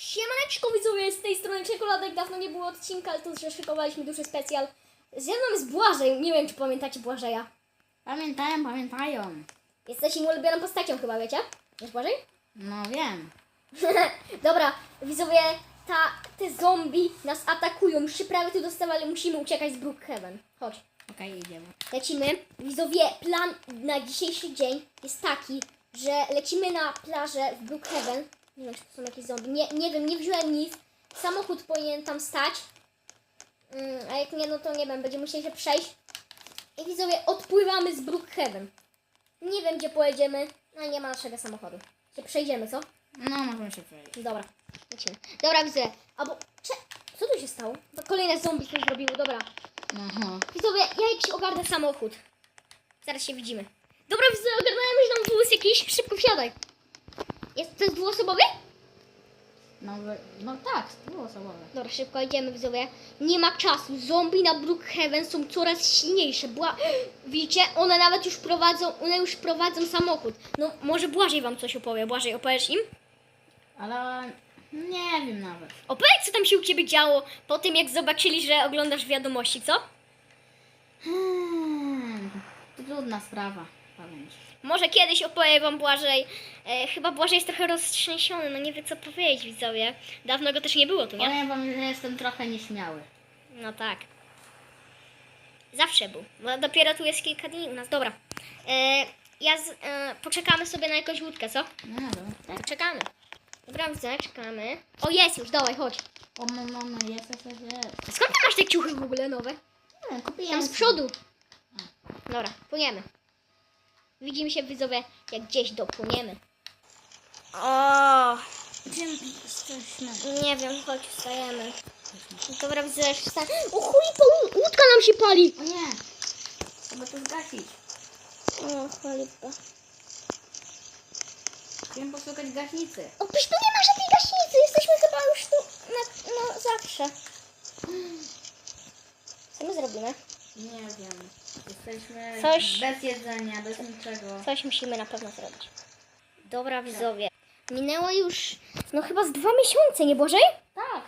Siemaneczko widzowie, z tej strony Czekoladek, dawno nie było odcinka, ale to że szykowaliśmy duży specjal. Ze mną jest Błażej, nie wiem czy pamiętacie Błażeja. Pamiętają, pamiętają. Jesteś moją ulubioną postacią chyba, wiecie? Jest Błażej? No wiem. Dobra, widzowie, ta, te zombie nas atakują, już się prawie tu dostawali, musimy uciekać z Brookhaven. Chodź. Okej, idziemy. Lecimy. Widzowie, plan na dzisiejszy dzień jest taki, że lecimy na plażę w Brookhaven. Nie wiem, czy to są jakieś zombie. Nie, nie wiem, nie wziąłem nic. Samochód powinien tam stać. Mm, a jak nie, no to nie wiem, będziemy musieli się przejść. I widzowie, odpływamy z Brookhaven. Nie wiem, gdzie pojedziemy, ale nie ma naszego samochodu. Się przejdziemy, co? No, możemy się przejść. Dobra, lecimy. Dobra, widzę. Albo, cze... co tu się stało? Kolejne zombie coś zrobiło, dobra. Aha. Widzowie, ja jakiś ogarnę samochód. Zaraz się widzimy. Dobra, widzowie, ogarnąłem już nam wóz jakiś. Szybko wsiadaj. Jest, to jest dwuosobowy? No, no tak, było osobowe. Dobra, szybko idziemy, widzowie. Nie ma czasu. Zombie na Brookhaven są coraz silniejsze. Bła... Widzicie? One nawet już prowadzą, one już prowadzą samochód. No, może Błażej wam coś opowie. Błażej, opowiesz im? Ale nie wiem nawet. Opowiedz, co tam się u ciebie działo po tym, jak zobaczyli, że oglądasz wiadomości, co? Hmm, trudna sprawa, Może kiedyś opowie wam Błażej. E, chyba Błażej jest trochę roztrzęsiony, no nie wie co powiedzieć, widzowie. Dawno go też nie było tu, nie? Powiem wam, że jestem trochę nieśmiały. No tak. Zawsze był. Bo dopiero tu jest kilka dni u nas. Dobra. E, ja z, e, poczekamy sobie na jakąś łódkę, co? No dobra. Tak. Czekamy. Dobra, widzę, czekamy. O, jest już, dawaj, chodź. O, no, no, no, jest, jest, jest, jest. Skąd ty masz te ciuchy w ogóle nowe? Nie, kupiłem. Tam z przodu. Dobra, płyniemy. Widzimy się widzowie, jak gdzieś dopłyniemy. O, Gdzie jesteśmy? nie wiem, chodź, wstajemy. Dobra, widzę, że wstań. O chuj, po łódka nam się pali. O nie! Trzeba to zgasić. O, cholipka. Chciałem poszukać gaśnicy. O, przecież tu nie ma żadnej gaśnicy. Jesteśmy chyba już tu na, na zawsze. Co my zrobimy? Nie wiem. Jesteśmy Coś- bez jedzenia, bez niczego. Coś musimy na pewno zrobić. Dobra, widzowie. Minęło już, no chyba z dwa miesiące, nie Bożej? Tak.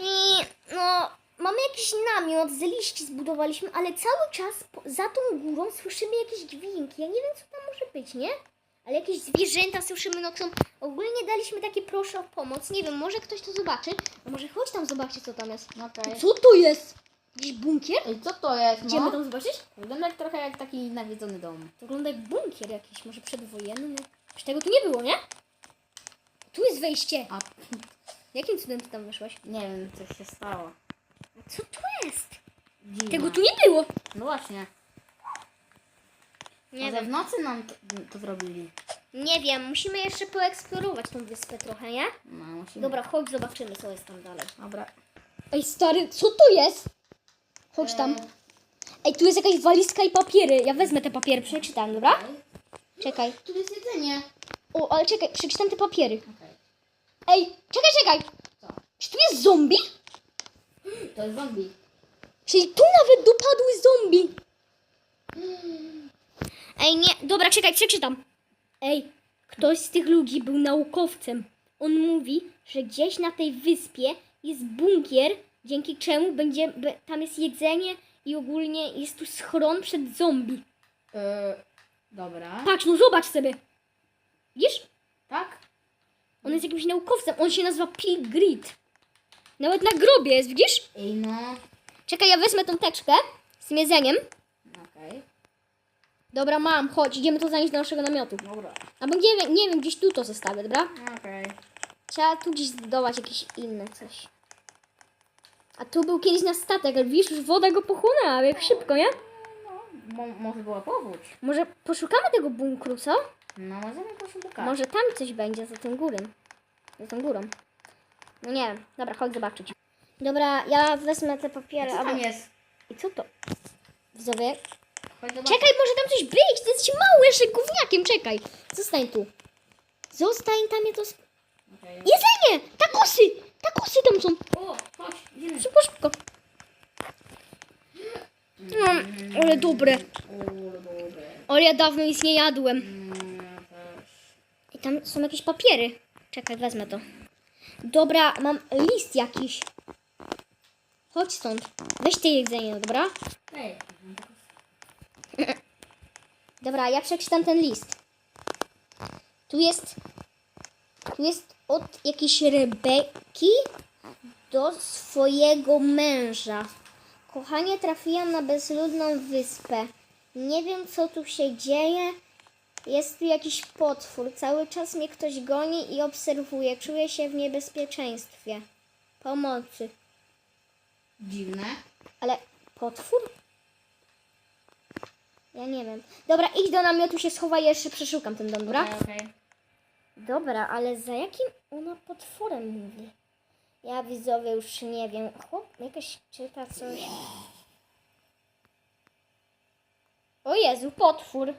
I no, mamy jakiś namiot z liści zbudowaliśmy, ale cały czas po, za tą górą słyszymy jakieś dźwięki. Ja nie wiem, co tam może być, nie? Ale jakieś zwierzęta słyszymy nocą. Ogólnie daliśmy takie proszę o pomoc. Nie wiem, może ktoś to zobaczy. A może chodź tam zobaczcie, co tam jest. Okej. Co to jest? Jakiś bunkier? Ej, co to jest? Idziemy No? tam zobaczyć? Wygląda trochę jak taki nawiedzony dom. To wygląda jak bunkier jakiś, może przedwojenny. Przecież tego tu nie było, nie? Tu jest wejście. A Jakim cudem ty tam weszłaś? nie wiem, co się stało. A co tu jest? Dziwne. Tego tu nie było. No właśnie. Nie Może wiem. w nocy nam to, to zrobili. Nie wiem, musimy jeszcze poeksplorować tą wyspę trochę, nie? No, musimy. Dobra, chodź zobaczymy, co jest tam dalej. Dobra. Ej, stary, co to jest? Chodź tam. Ej, tu jest jakaś walizka i papiery. Ja wezmę te papiery, przeczytam, dobra? Czekaj. Tu jest jedzenie. O, ale czekaj, przeczytam te papiery. Okej. Ej, czekaj, czekaj. Co? Czy tu jest zombie? To jest zombie. Czyli tu nawet dopadły zombie. Ej, nie, dobra, czekaj, przeczytam. Ej, ktoś z tych ludzi był naukowcem. On mówi, że gdzieś na tej wyspie jest bunkier, dzięki czemu będzie, tam jest jedzenie i ogólnie jest tu schron przed zombie. E, dobra. Patrz, no zobacz sobie. Widzisz? Tak? On jest jakimś naukowcem, on się nazywa Pilgrit. Nawet na grobie jest, widzisz? Ej, no. Czekaj, ja wezmę tą teczkę z tym jedzeniem. Okej. Dobra, mam, chodź, idziemy to zanieść do naszego namiotu. Dobra. Albo nie wiem, nie wiem, gdzieś tu to zostawię, dobra? Okej. Trzeba tu gdzieś zbudować jakieś inne coś. A tu był kiedyś na statek, ale widzisz, już woda go pochłonęła, jak szybko, nie? No, mo- może była powódź. Może poszukamy tego bunkru, co? No, możemy poszukać. Może tam coś będzie za tym górem. Za tą górą. No nie wiem. Dobra, chodź zobaczyć. Dobra, ja wezmę te papiery. Co tam albo- jest? I co to? Widzowie. Chodź zobaczyć. Czekaj, może tam coś być. Ty jesteś mały, jeszcze gówniakiem, czekaj. Zostań tu. Zostań tam, ja to... Okej. Jedzenie! Takosy! Takosy tam są. O, chodź, idziemy. Szybko, szybko. Mm, ale dobre. Ale ja dawno nic nie jadłem. I tam są jakieś papiery. Czekaj, wezmę to. Dobra, mam list jakiś. Chodź stąd. Weź te jedzenie, dobra? Dobra, ja przeczytam ten list. Tu jest. Tu jest od jakiejś Rebeki do swojego męża. Kochanie, trafiłam na bezludną wyspę. Nie wiem, co tu się dzieje. Jest tu jakiś potwór. Cały czas mnie ktoś goni i obserwuje. Czuję się w niebezpieczeństwie. Pomocy. dziwne. Ale potwór? Ja nie wiem. Dobra, idź do namiotu, się schowaj, jeszcze przeszukam ten dom, dobra? Okej, okej. Dobra, ale za jakim ona potworem mówi? Ja widzowie już nie wiem. Chłop jakaś czyta coś. O Jezu, potwór.